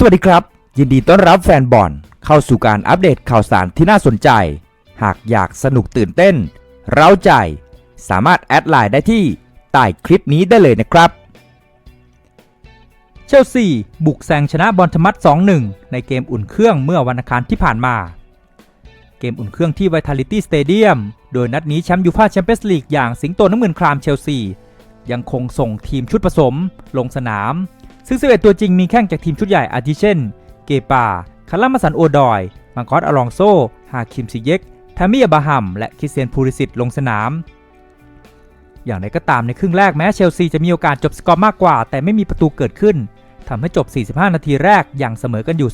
สวัสดีครับ ยินดีต้อนรับแฟนบอลเข้าสู่การอัปเดตข่าวสารที่น่าสนใจ หากอยากสนุกตื่นเต้น เร้าใจ สามารถแอดไลน์ได้ที่ใต้คลิปนี้ได้เลยนะครับ เชลซี บุกแซงชนะบอลทมัด2-1 ในเกมอุ่นเครื่องเมื่อวันอังคารที่ผ่านมา เกมอุ่นเครื่องที่ Vitality Stadium โดยนัดนี้แชมป์ยูฟ่าแชมเปี้ยนส์ลีกอย่างสิงโตน้ำเงินครามเชลซียังคงส่งทีมชุดผสม ลงสนาม ซึ่ง 11 ตัวจริงมีแข้งจากทีมชุดใหญ่อาทิเช่น เกปา คารามาสันโอดอย มังกอสอลองโซ ฮาคิมซิเยกทามิอาบาฮัม และคริสเซียนพูริสิตลงสนาม อย่างไรก็ตามในครึ่งแรกแม้เชลซีจะมีโอกาสจบสกอร์มากกว่า แต่ไม่มีประตูเกิดขึ้นทำให้จบ 45 นาทีแรกอย่างเสมอกันอยู่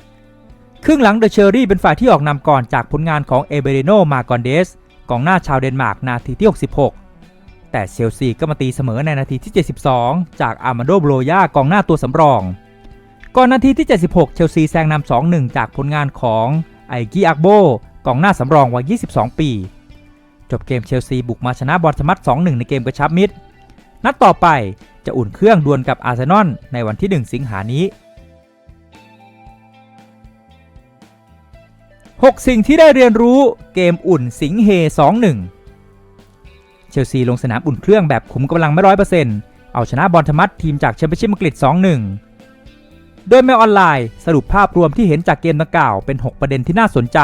0-0 ครึ่งหลังเดอะเชอรี่เป็นฝ่ายที่ออกนำก่อนจากผลงานของเอเบเรโน มากอนเดสกองหน้าชาวเดนมาร์กนาทีที่ 66 แต่เชลซีก็มาตีเสมอในนาทีที่ 72 จากอาร์มาโดโบโลยากองหน้าตัวสำรอง ก่อนนาทีที่ 76 เชลซีแซงนำ 2-1 จากผลงานของไอกีอักโบกองหน้าสำรองวัย 22 ปี จบเกมเชลซีบุกมาชนะบอลสมัต2-1 ในเกมกระชับมิตร นัดต่อไปจะอุ่นเครื่องดวลกับอาร์เซนอลในวันที่ 1 สิงหานี้ 6 สิ่งที่ได้เรียนรู้เกมอุ่นสิงเฮ 2-1 เชลซีลงสนามอุ่นเครื่องแบบขุมกำลังไม่ร้อยเปอร์เซ็นต์เอาชนะบอลธมัดทีมจากแชมเปี้ยนชิพอังกฤษ 2-1 โดยแมวออนไลน์สรุปภาพรวมที่เห็นจากเกมดังกล่าวเป็น 6 ประเด็นที่น่าสนใจ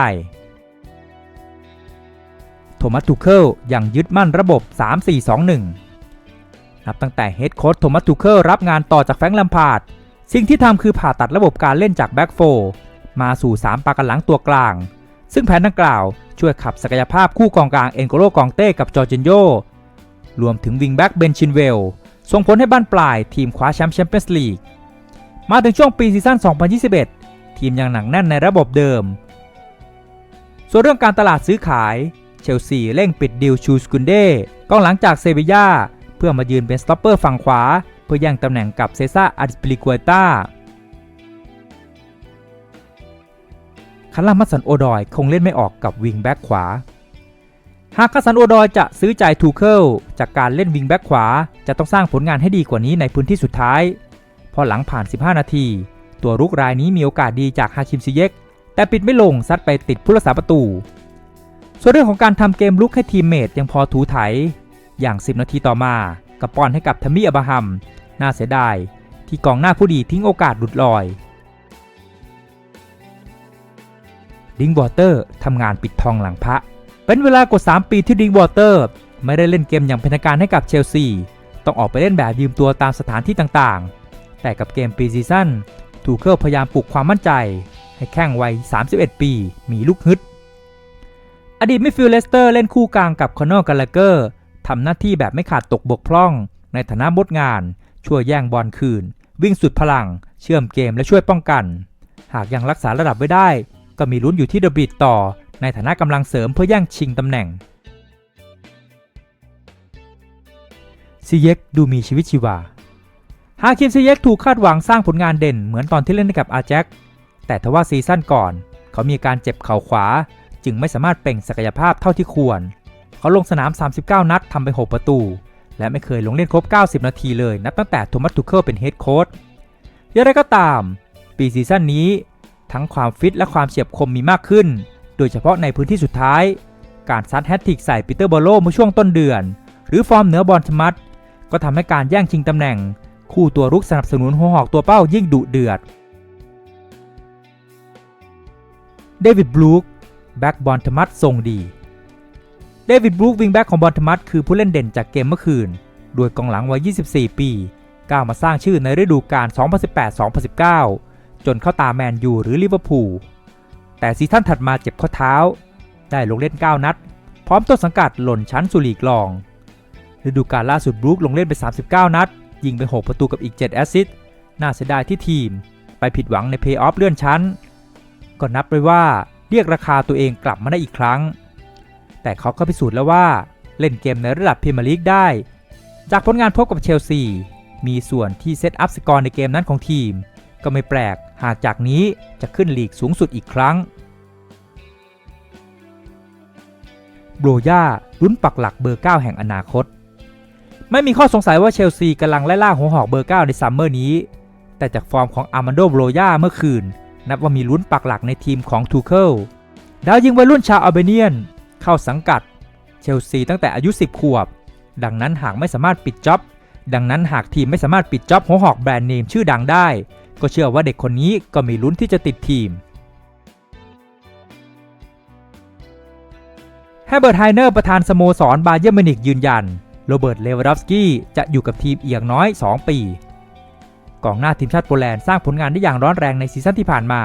โทมัสทูเคิลยังยึดมั่นระบบ 3-4-2-1 นับตั้งแต่เฮดโค้ชโทมัสทูเคิลรับงานต่อจากแฟรงค์ลัมพาร์ดสิ่งที่ทำคือผ่าตัดระบบการเล่นจากแบ็กโฟมาสู่ 3 ปากกันหลังตัวกลาง ซึ่งแผนดังกล่าวช่วยขับศักยภาพคู่กองกลางเอ็นโกโลกองเต้กับจอร์จินโยรวมถึงวิงแบ็กเบนชินเวลส่งผลให้บ้านปลายทีมคว้าแชมป์แชมเปี้ยนส์ลีกมาถึงช่วงปีซีซั่น 2021 ทีมยังหนักแน่นในระบบเดิม ส่วนเรื่องการตลาดซื้อขาย เชลซีเร่งปิดดิวชูสกุนเดกองหลังจากเซบีย่าเพื่อมายืนเป็นสต็อปเปอร์ฝั่งขวา เพื่อแย่งตำแหน่งกับเซซ่าอาริสปิลิกวต้าารามัสสันโอดอยคงเล่นไม่ออกกับวิงแบ็กขวา หากคาสันโอดอยจะซื้อใจทูเคิลจากการเล่นวิงแบ็กขวา จะต้องสร้างผลงานให้ดีกว่านี้ในพื้นที่สุดท้าย พอหลังผ่าน 15 นาที ตัวรุกรายนี้มีโอกาสดีจากฮาคิมซิเยกแต่ปิดไม่ลงซัดไปติดผู้รักษาประตู ส่วนเรื่องของการทำเกมลุกให้ทีมเมทยังพอถูไถ อย่าง 10 นาทีต่อมากับปอนให้กับทามิอับราฮัมน่าเสียดายที่กองหน้าผู้ดีทิ้งโอกาสหลุดลอย ดิงวอเตอร์ทำงานปิดทองหลังพระ เป็นเวลากว่า 3 ปีที่ดิงวอเตอร์ไม่ได้เล่นเกมอย่างเป็นทางการให้กับเชลซี ต้องออกไปเล่นแบบยืมตัวตามสถานที่ต่างๆ แต่กับเกมปีซีซั่นทูเคิลพยายามปลุกความมั่นใจ ให้แข้งวัย 31 ปี มีลูกฮึด อดีตมิดฟิลเลสเตอร์เล่นคู่กลางกับคอนนอร์กาลาเกอร์ทำหน้าที่แบบไม่ขาดตกบกพร่อง ในฐานะบดงาน ช่วยแย่งบอลคืน วิ่งสุดพลัง เชื่อมเกมและช่วยป้องกัน หากยังรักษาระดับไว้ได้ ก็มีลุ้นอยู่ที่เดอะบิดต่อ ในฐานะกำลังเสริมเพื่อแย่งชิงตำแหน่งซีเยกดูมีชีวิตชีวา ฮาคิมซีเยกถูกคาดหวังสร้างผลงานเด่นเหมือนตอนที่เล่นกับอาแจ็คแต่ทว่าซีซั่นก่อน เขามีการเจ็บเข่าขวา จึงไม่สามารถเปล่งศักยภาพเท่าที่ควร เขาลงสนาม 39 นัดทำไป 6 ประตู และไม่เคยลงเล่นครบ 90 นาทีเลย นับตั้งแต่โทมัสทูเคิลเป็นเฮดโค้ชอย่างไรก็ตาม ปีซีซั่นนี้ ทั้งความฟิตและความเฉียบคมมีมากขึ้น โดยเฉพาะในพื้นที่สุดท้าย การซัดแฮตทริกใส่ปีเตอร์บอโลเมื่อช่วงต้นเดือน หรือฟอร์มเหนือบอลสมัตก็ทำให้การแย่งชิงตำแหน่ง คู่ตัวรุกสนับสนุนหัวหอกตัวเป้ายิ่งดุเดือด เดวิดบลูคแบ็กบอลธมัตทรงดี เดวิดบลูควิงแบ็กของบอลธมัตคือผู้เล่นเด่นจากเกมเมื่อคืน โดยกองหลังวัย 24 ปี ก้าวมาสร้างชื่อในฤดูกาล 2018-2019 จนเข้าตาแมนยูหรือลิเวอร์พูล แต่ซีซั่นถัดมาเจ็บข้อเท้า ได้ลงเล่น 9 นัด พร้อมต้นสังกัดหล่นชั้นสุลีกรอง ฤดูกาลล่าสุดบรูคลงเล่นไป 39 นัด ยิงไป 6 ประตูกับอีก 7 แอสซิสต์ น่าเสียดายที่ทีม ไปผิดหวังในเพย์ออฟเลื่อนชั้น ก็นับไปว่าเรียกราคาตัวเองกลับมาได้อีกครั้ง แต่เขาก็พิสูจน์แล้วว่าเล่นเกมในระดับพรีเมียร์ลีกได้ จากผลงานพบกับเชลซีมีส่วนที่เซตอัพสกอร์ในเกมนั้นของทีม ก็ไม่แปลก หากจากนี้จะขึ้นลีกสูงสุดอีกครั้ง โบรย่าลุ้นปักหลักเบอร์ 9 แห่งอนาคต ไม่มีข้อสงสัยว่าเชลซีกำลังไล่ล่าหัวหอกเบอร์ 9 ในซัมเมอร์นี้ แต่จากฟอร์มของอาร์มันโดโบรยาเมื่อคืน นับว่ามีลุ้นปักหลักในทีมของทูเคิลดาวยิงวัยรุ่นชาวอัลเบเนียน เข้าสังกัด เชลซีตั้งแต่อายุ 10 ขวบ ดังนั้นหากไม่สามารถปิดจ็อบดังนั้นหากทีมไม่สามารถปิดจ็อบหัวหอกแบรนด์เนมชื่อดังได้ ก็เชื่อว่าเด็กคนนี้ก็มีลุ้นที่จะติดทีมแฮเบิร์ตไฮเนอร์ประธานสโมสรบาเยอร์มินิกยืนยัน โรเบิร์ตเลวาดอฟสกี้จะอยู่กับทีมเอียงน้อย 2 ปี กองหน้าทีมชาติโปแลนด์สร้างผลงานได้อย่างร้อนแรงในซีซั่นที่ผ่านมา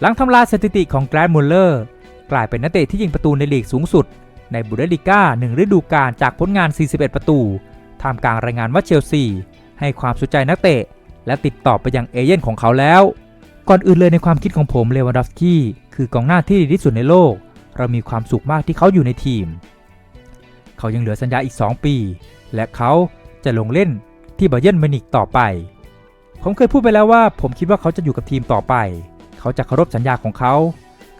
หลังทำลายสถิติของแกรนด์มุลเลอร์ กลายเป็นนักเตะที่ยิงประตูในลีกสูงสุด ในบุนเดสลิก้าหนึ่งฤดูกาลจากผลงาน 41 ประตูท่ามกลางรายงานว่าเชลซี ให้ความสนใจนักเตะ และติดต่อไปยังเอเย่นของเขาแล้ว ก่อนอื่นเลยในความคิดของผมเลวานดอฟสกี้คือกองหน้าที่ดีที่สุดในโลก เรามีความสุขมากที่เขาอยู่ในทีม เขายังเหลือสัญญาอีก 2 ปี และเขาจะลงเล่นที่บาเยร์นมินิกต่อไป ผมเคยพูดไปแล้วว่าผมคิดว่าเขาจะอยู่กับทีมต่อไป เขาจะเคารพสัญญาของเขา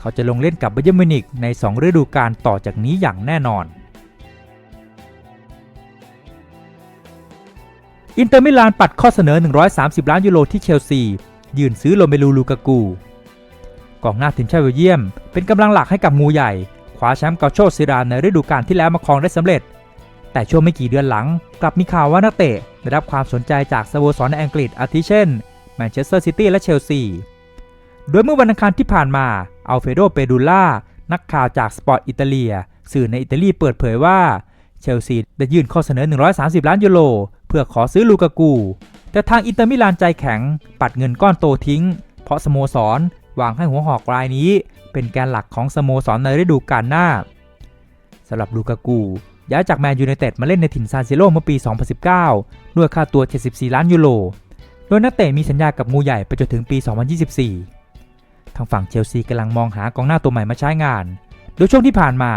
เขาจะลงเล่นกับบาเยร์นมินิกใน 2 ฤดูกาลต่อจากนี้อย่างแน่นอน อินเตอร์มิลานปัดข้อเสนอ 130 ล้านยูโรที่เชลซี ยื่นซื้อโรเมลูลูกากูกองหน้าทีมชาติเบลเยียม เป็นกำลังหลักให้กับงูใหญ่ คว้าแชมป์กาโชซิรานในฤดูกาลที่แล้วมาครองได้สำเร็จ แต่ช่วงไม่กี่เดือนหลัง กลับมีข่าวว่านักเตะได้รับความสนใจจากสโมสรในอังกฤษอาทิเช่นแมนเชสเตอร์ซิตี้และเชลซี โดยเมื่อวันอังคารที่ผ่านมาอัลเฟโดเปดูล่านักข่าวจากสปอร์ตอิตาเลีย สื่อในอิตาลีเปิดเผยว่าเชลซีได้ยื่นข้อเสนอ 130 ล้านยูโร พื่อขอซื้อลูกากู แต่ทางอินเตอร์มิลานใจแข็ง ปัดเงินก้อนโตทิ้ง เพราะสโมสรวางให้หัวหอกรายนี้ เป็นแกนหลักของสโมสรในฤดูกาลหน้าสำหรับลูกากูย้ายจากแมนยูไนเต็ดมาเล่นในถิ่นซานซิโรเมื่อปี 2019 ด้วยค่าตัว 74 ล้านยูโร โดยนักเตะมีสัญญากับงูใหญ่ไปจนถึงปี 2024 ทางฝั่งเชลซีกำลังมองหากองหน้าตัวใหม่มาใช้งาน โดยช่วงที่ผ่านมา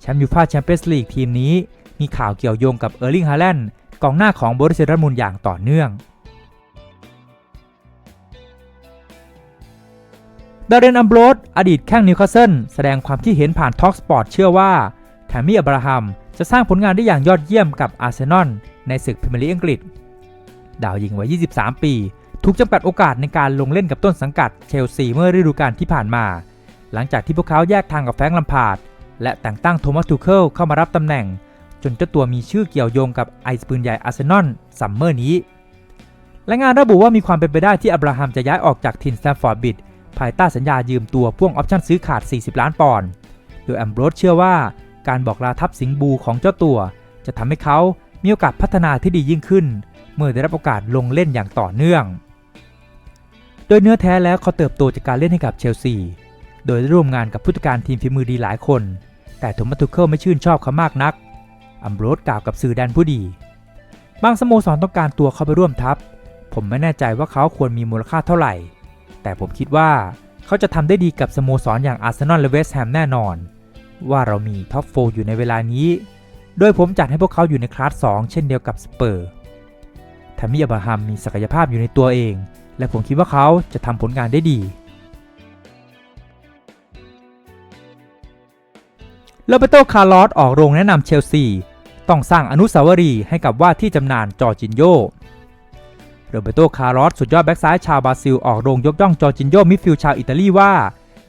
แชมป์ยูฟ่าแชมเปี้ยนส์ลีกทีมนี้ มีข่าวเกี่ยวโยงกับเออร์ลิงฮาแลนด์ กองหน้าของบริสเซร์มุนด์อย่างต่อเนื่อง ดาเรนอัมโบรสอดีตแข้งนิวคาสเซิลแสดงความคิดเห็นผ่านท็อกสปอร์ตเชื่อว่าแทมมี่อับราฮัมจะสร้างผลงานได้อย่างยอดเยี่ยมกับอาร์เซนอลในศึกพรีเมียร์ลีกอังกฤษ ดาวยิงวัย 23 ปี ถูกจำกัดโอกาสในการลงเล่นกับต้นสังกัดเชลซีเมื่อฤดูกาลที่ผ่านมา หลังจากที่พวกเขาแยกทางกับแฟรงค์ลัมพาร์ดและแต่งตั้งโทมัสทูเคิลเข้ามารับตำแหน่ง จนเจ้าตัวมีชื่อเกี่ยวโยงกับไอซ์ปืนใหญ่อาร์เซนอลซัมเมอร์นี้ และงานระบุว่ามีความเป็นไปได้ที่อับราฮัมจะย้ายออกจากทินสแตมฟอร์ดบิดภายใต้สัญญายืมตัวพ่วงออปชั่นซื้อขาด 40 ล้านปอนด์โดยแอมโบรสเชื่อว่าการบอกลาทัพสิงบูของเจ้าตัว จะทำให้เขามีโอกาสพัฒนาที่ดียิ่งขึ้น เมื่อได้รับโอกาสลงเล่นอย่างต่อเนื่อง โดยเนื้อแท้แล้วเขาเติบโตจากการเล่นให้กับเชลซี โดยได้ร่วมงานกับผู้จัดการทีมฝีมือดีหลายคน แต่โทมัสทูเคิลไม่ชื่นชอบเขามากนัก อัมโบรสกล่าวกับสื่อแดนผู้ดี บางสโมสรต้องการตัวเขาไปร่วมทัพ ผมไม่แน่ใจว่าเขาควรมีมูลค่าเท่าไหร่ แต่ผมคิดว่าเขาจะทำได้ดีกับสโมสรอย่างอาร์เซนอลและเวสต์แฮมแน่นอน ว่าเรามีท็อปโฟอยู่ในเวลานี้ โดยผมจัดให้พวกเขาอยู่ในคลาส 2 เช่นเดียวกับสเปอร์ทามิอับราฮัมมีศักยภาพอยู่ในตัวเอง และผมคิดว่าเขาจะทำผลงานได้ดีโรเบโต คาร์ลอส ออกโรงแนะนำเชลซี ต้องสร้างอนุสาวรีย์ให้กับว่าที่จำนานจอร์จินโยโรเบโต คาร์ลอสสุดยอดแบ็กซ้ายชาวบราซิลออกโรงยกย่องจอร์จินโยมิดฟิลด์ชาวอิตาลีว่า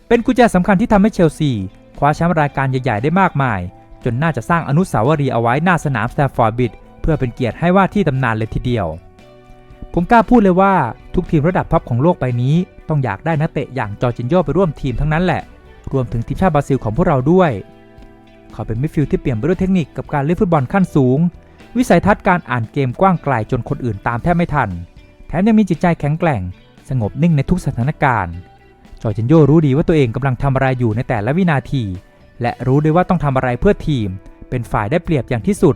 เป็นกุญแจสำคัญที่ทำให้เชลซีคว้าแชมป์รายการใหญ่ ๆ ได้มากมาย จนน่าจะสร้างอนุสาวรีย์เอาไว้หน้าสนามสแตมฟอร์ดบิดเพื่อเป็นเกียรติให้ว่าที่ตำนานเลยทีเดียว ผมกล้าพูดเลยว่าทุกทีมระดับท็อปของโลกใบนี้ ต้องอยากได้นักเตะอย่างจอร์จินโยไปร่วมทีมทั้งนั้นแหละ รวมถึงทีมชาติบราซิลของพวกเราด้วย เขาเป็นมิดฟิลด์ที่เปลี่ยนไปด้วยเทคนิคกับการเล่นฟุตบอลขั้นสูง วิสัยทัศน์การอ่านเกมกว้างไกลจนคนอื่นตามแทบไม่ทัน แถมยังมีจิตใจแข็งแกร่ง สงบนิ่งในทุกสถานการณ์จอร์จินโยรู้ดีว่าตัวเองกำลังทำอะไรอยู่ในแต่ละวินาที และรู้ด้วยว่าต้องทำอะไรเพื่อทีม เป็นฝ่ายได้เปรียบอย่างที่สุด